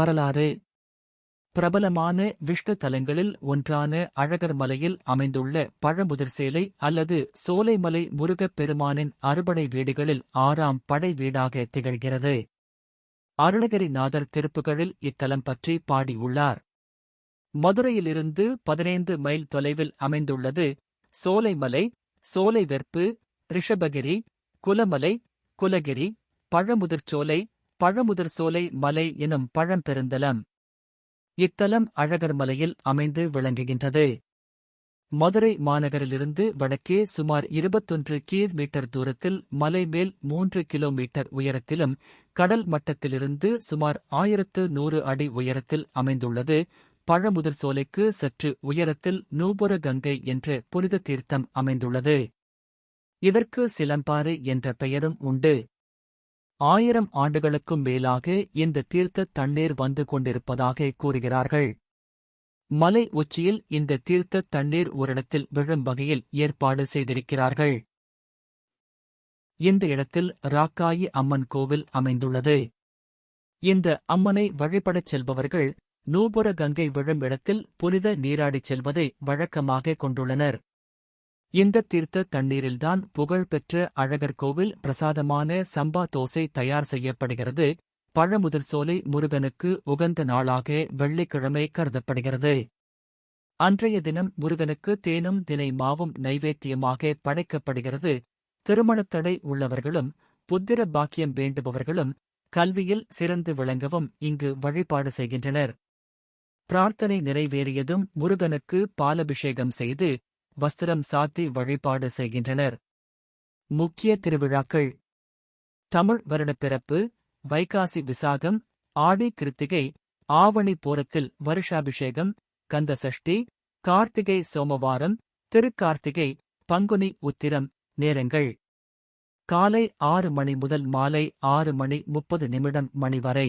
வரலாறு. பிரபலமான விஷ்ணு தலங்களில் ஒன்றான அழகர் மலையில் அமைந்துள்ள பழமுதிர் சேலை அல்லது சோலைமலை முருகப் பெருமானின் அறுபடை வீடுகளில் ஆறாம் படை வீடாக திகழ்கிறது. அருணகிரிநாதர் திருப்புகளில் இத்தலம் பற்றி பாடியுள்ளார். மதுரையிலிருந்து பதினைந்து மைல் தொலைவில் அமைந்துள்ளது சோலைமலை சோலை வெற்பு ரிஷபகிரி குலமலை குலகிரி பழமுதிர்ச்சோலை பழமுதிர் சோலை மலை எனும் பழம்பெருந்தலம் இத்தலம் அழகர் மலையில் அமைந்து விளங்குகின்றது. மதுரை மாநகரிலிருந்து வடக்கே சுமார் இருபத்தொன்று கீழ் மீட்டர் தூரத்தில் மலை மேல் மூன்று கிலோமீட்டர் உயரத்திலும் கடல் மட்டத்திலிருந்து சுமார் ஆயிரத்து நூறு அடி உயரத்தில் அமைந்துள்ளது. பழமுதிர் சோலைக்கு சற்று உயரத்தில் நூபுர கங்கை என்ற புனித தீர்த்தம் அமைந்துள்ளது. இதற்கு சிலம்பாறு என்ற பெயரும் உண்டு. ஆயிரம் ஆண்டுகளுக்கும் மேலாக இந்த தீர்த்த தண்ணீர் வந்து கொண்டிருப்பதாக கூறுகிறார்கள். மலை உச்சியில் இந்த தீர்த்த தண்ணீர் ஓரிடத்தில் விழும் வகையில் ஏற்பாடு செய்திருக்கிறார்கள். இந்த இடத்தில் ராக்காயி அம்மன் கோவில் அமைந்துள்ளது. இந்த அம்மனை வழிபடச் செல்பவர்கள் நூபுர கங்கை விழும் இடத்தில் புனித நீராடிச் செல்வதை வழக்கமாக கொண்டுள்ளனர். இந்த தீர்த்த தண்ணீரில்தான் புகழ்பெற்ற அழகர் கோவில் பிரசாதமான சம்பா தோசை தயார் செய்யப்படுகிறது. பழமுதிர் சோலை முருகனுக்கு உகந்த நாளாக வெள்ளிக்கிழமை கருதப்படுகிறது. அன்றைய தினம் முருகனுக்கு தேனும் தினை மாவும் நைவேத்தியமாக படைக்கப்படுகிறது. திருமணத்தடை உள்ளவர்களும் புத்திர பாக்கியம் வேண்டுபவர்களும் கல்வியில் சிறந்து விளங்கவும் இங்கு வழிபாடு செய்கின்றனர். பிரார்த்தனை நிறைவேறியதும் முருகனுக்கு பாலபிஷேகம் செய்து வஸ்திரம் சாத்தி வழிபாடு செய்கின்றனர். முக்கிய திருவிழாக்கள். தமிழ் வருடப்பிறப்பு வைகாசி விசாகம் ஆடி கிருத்திகை ஆவணி போரத்தில் வருஷாபிஷேகம் கந்த சஷ்டி கார்த்திகை சோமவாரம் திருக்கார்த்திகை பங்குனி உத்திரம் நேரங்கள். காலை ஆறு மணி முதல் மாலை ஆறு மணி முப்பது நிமிடம் மணி வரை.